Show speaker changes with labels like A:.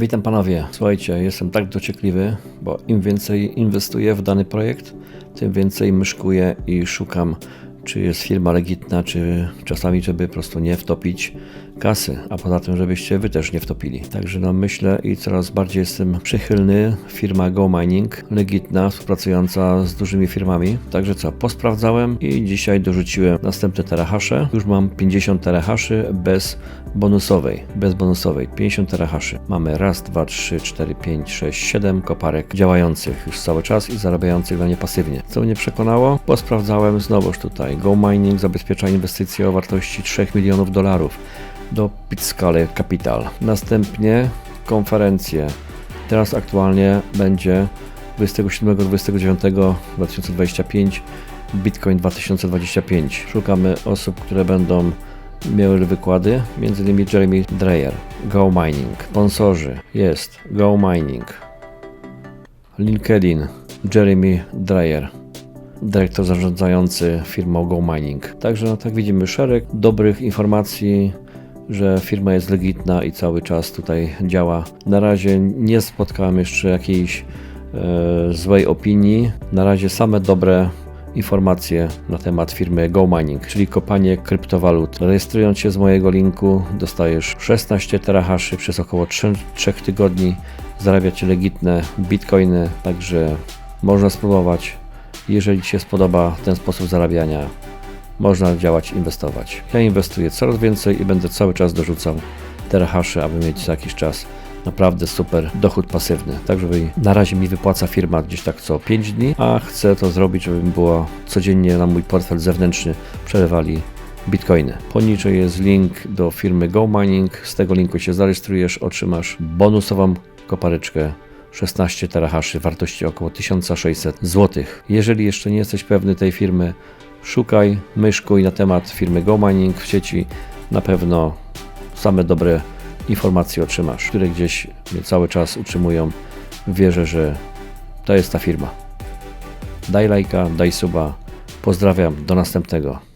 A: Witam panowie. Słuchajcie, jestem tak dociekliwy, bo im więcej inwestuję w dany projekt, tym więcej myszkuję i szukam, czy jest firma legitna, czy czasami, żeby po prostu nie wtopić kasy, a poza tym, żebyście wy też nie wtopili. Także no myślę i coraz bardziej jestem przychylny. Firma Go Mining, legitna, współpracująca z dużymi firmami. Także co, posprawdzałem i dzisiaj dorzuciłem następne terahasze. Już mam 50 terahaszy bez bonusowej, bez bonusowej, 50 terahaszy. Mamy raz, dwa, trzy, cztery, pięć, sześć, siedem koparek działających już cały czas i zarabiających na nie pasywnie. Co mnie przekonało? Bo sprawdzałem znowuż tutaj. Go Mining zabezpiecza inwestycje o wartości 3 milionów dolarów do Pitscale Capital. Następnie konferencje. Teraz aktualnie będzie 27-29-2025 Bitcoin 2025. Szukamy osób, które będą miały wykłady, innymi Jeremy Dreyer, Go Mining, sponsorzy, jest Go Mining, LinkedIn, Jeremy Dreyer, dyrektor zarządzający firmą Go Mining. Także no, tak widzimy szereg dobrych informacji, że firma jest legitna i cały czas tutaj działa. Na razie nie spotkałem jeszcze jakiejś e, złej opinii. Na razie same dobre informacje na temat firmy Go Mining, czyli kopanie kryptowalut. Rejestrując się z mojego linku dostajesz 16 terahaszy przez około 3, 3 tygodni. Zarabiacie legitne bitcoiny, także można spróbować. Jeżeli Ci się spodoba ten sposób zarabiania, można działać, inwestować. Ja inwestuję coraz więcej i będę cały czas dorzucał terahaszy, aby mieć za jakiś czas naprawdę super dochód pasywny. Tak, żeby na razie mi wypłaca firma gdzieś tak co 5 dni, a chcę to zrobić, żeby było codziennie na mój portfel zewnętrzny przelewali bitcoiny. Poniżej jest link do firmy Go Mining. Z tego linku się zarejestrujesz, otrzymasz bonusową kopareczkę 16 terahaszy wartości około 1600 zł. Jeżeli jeszcze nie jesteś pewny tej firmy, szukaj, myszkuj na temat firmy Go Mining w sieci. Na pewno same dobre informacje otrzymasz, które gdzieś cały czas utrzymują. Wierzę, że to jest ta firma. Daj lajka, daj suba. Pozdrawiam, do następnego.